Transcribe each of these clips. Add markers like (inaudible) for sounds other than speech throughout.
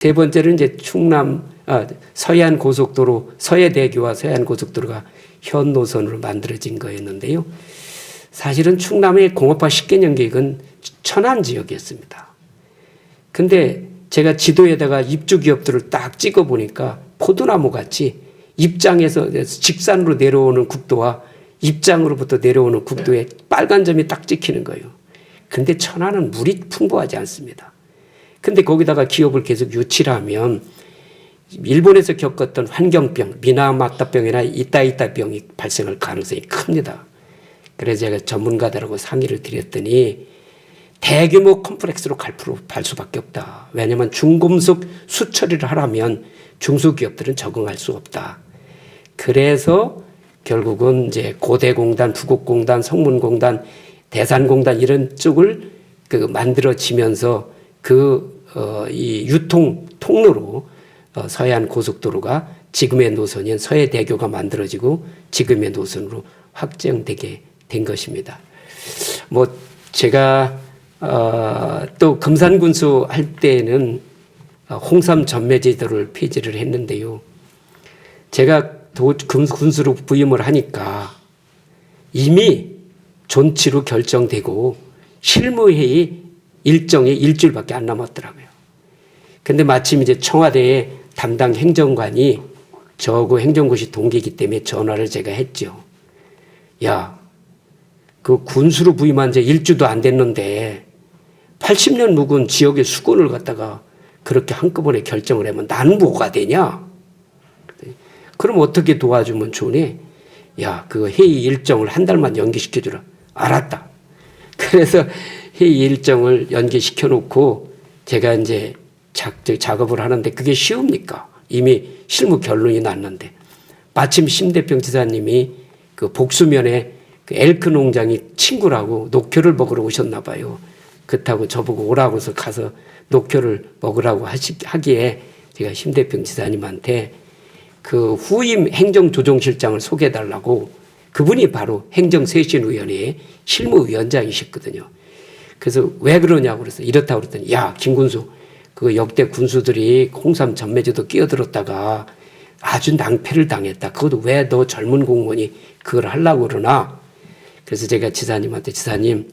세 번째는 이제 충남 아, 서해안 고속도로 서해대교와 서해안 고속도로가 현 노선으로 만들어진 거였는데요. 사실은 충남의 공업화 10개년 계획은 천안 지역이었습니다. 근데 제가 지도에다가 입주 기업들을 딱 찍어 보니까 포도나무 같이 입장에서 직산으로 내려오는 국도와 입장으로부터 내려오는 국도에 빨간 점이 딱 찍히는 거예요. 근데 천안은 물이 풍부하지 않습니다. 근데 거기다가 기업을 계속 유치를 하면 일본에서 겪었던 환경병, 미나마타병이나 이따이따병이 발생할 가능성이 큽니다. 그래서 제가 전문가들하고 상의를 드렸더니 대규모 컴플렉스로 갈, 수밖에 없다. 왜냐하면 중금속 수처리를 하려면 중소기업들은 적응할 수 없다. 그래서 결국은 이제 고대공단, 부곡공단, 성문공단, 대산공단 이런 쪽을 그 만들어지면서 그, 어, 이 유통 통로로 어, 서해안 고속도로가 지금의 노선인 서해대교가 만들어지고 지금의 노선으로 확정되게 된 것입니다. 뭐 제가 어, 또 금산군수 할 때는 어, 홍삼 전매제도를 폐지를 했는데요. 제가 도, 금- 군수로 부임을 하니까 이미 존치로 결정되고 실무회의 일정이 일주일밖에 안 남았더라고요. 근데 마침 이제 청와대에 담당 행정관이 저하고 행정고시 동기이기 때문에 전화를 제가 했죠. 야, 그 군수로 부임한 지 일주도 안 됐는데 80년 묵은 지역의 수건을 갖다가 그렇게 한꺼번에 결정을 하면 나는 뭐가 되냐? 그럼 어떻게 도와주면 좋니? 야, 그 회의 일정을 한 달만 연기시켜주라. 알았다. 그래서 회의 일정을 연기시켜 놓고 제가 이제 작, 저 작업을 하는데 그게 쉬웁니까? 이미 실무 결론이 났는데. 마침 심대평 지사님이 그 복수면에 그 엘크 농장이 친구라고 녹효를 먹으러 오셨나 봐요. 그렇다고 저보고 오라고 해서 가서 녹효를 먹으라고 하시, 하기에 제가 심대평 지사님한테 그 후임 행정조정실장을 소개해달라고 그분이 바로 행정쇄신위원회의 실무위원장이셨거든요. 그래서 왜 그러냐고 그래서 이렇다고 그랬더니 야 김군수 그 역대 군수들이 홍삼 전매제도 끼어들었다가 아주 낭패를 당했다. 그것도 왜 너 젊은 공무원이 그걸 하려고 그러나? 그래서 제가 지사님한테 지사님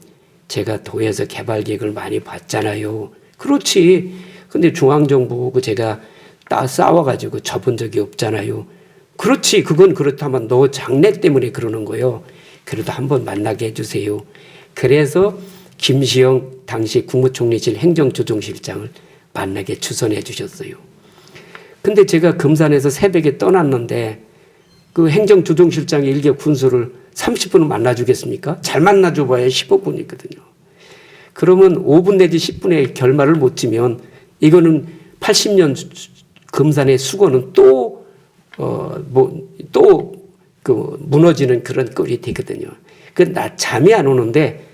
제가 도에서 개발 계획을 많이 봤잖아요. 그렇지. 근데 중앙정부 그 제가 따 싸워가지고 접은 적이 없잖아요. 그렇지. 그건 그렇다면 너 장래 때문에 그러는 거요. 그래도 한번 만나게 해주세요. 그래서 김시영 당시 국무총리실 행정조정실장을 만나게 추선해 주셨어요. 근데 제가 금산에서 새벽에 떠났는데 그 행정조정실장의 일개 군수를 30분을 만나주겠습니까? 잘 만나줘봐야 15분이거든요. 그러면 5분 내지 10분의 결말을 못 지면 이거는 80년 금산의 수건은 또, 어, 뭐, 또, 그, 무너지는 그런 꼴이 되거든요. 그, 나 잠이 안 오는데,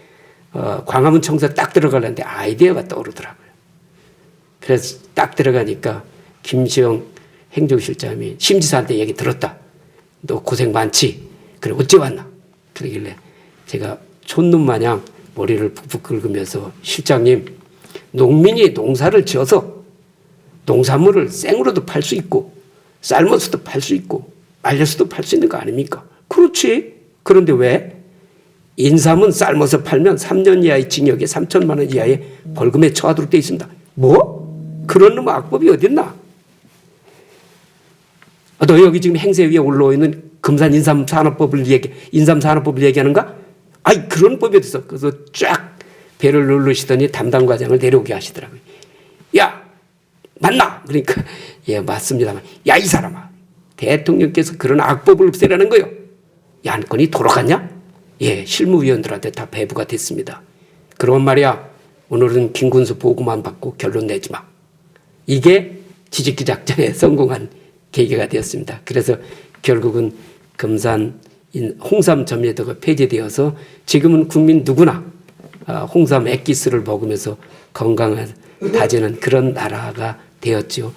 어, 광화문 청사 딱 들어가려는데 아이디어가 떠오르더라고요. 그래서 딱 들어가니까 김시영 행정실장이 심지사한테 얘기 들었다. 너 고생 많지? 그래, 어째 왔나? 그러길래 제가 촌놈 마냥 머리를 푹푹 긁으면서 실장님, 농민이 농사를 지어서 농산물을 생으로도 팔 수 있고 삶아서도 팔 수 있고 말려서도 팔 수 있는 거 아닙니까? 그렇지. 그런데 왜? 인삼은 삶아서 팔면 3년 이하의 징역에 3천만 원 이하의 벌금에 처하도록 돼 있습니다. 뭐? 그런 놈 악법이 어딨나? 아, 너 여기 지금 행세 위에 올라와 있는 금산 인삼 산업법을 얘기, 인삼 산업법을 얘기하는가? 아이, 그런 법이 어딨어. 그래서 쫙 배를 누르시더니 담당 과장을 내려오게 하시더라고요. 야, 맞나? 그러니까, (laughs) 예, 맞습니다만. 야, 이 사람아. 대통령께서 그런 악법을 없애라는 거요. 야, 안건이 돌아갔냐? 예, 실무위원들한테 다 배부가 됐습니다. 그런 말이야. 오늘은 김군수 보고만 받고 결론 내지 마. 이게 지지기 작전에 (laughs) 성공한 계기가 되었습니다. 그래서 결국은 금산 인- 홍삼 점유도가 폐지되어서 지금은 국민 누구나 아, 홍삼 액기스를 먹으면서 건강을 다지는 그런 나라가 되었죠.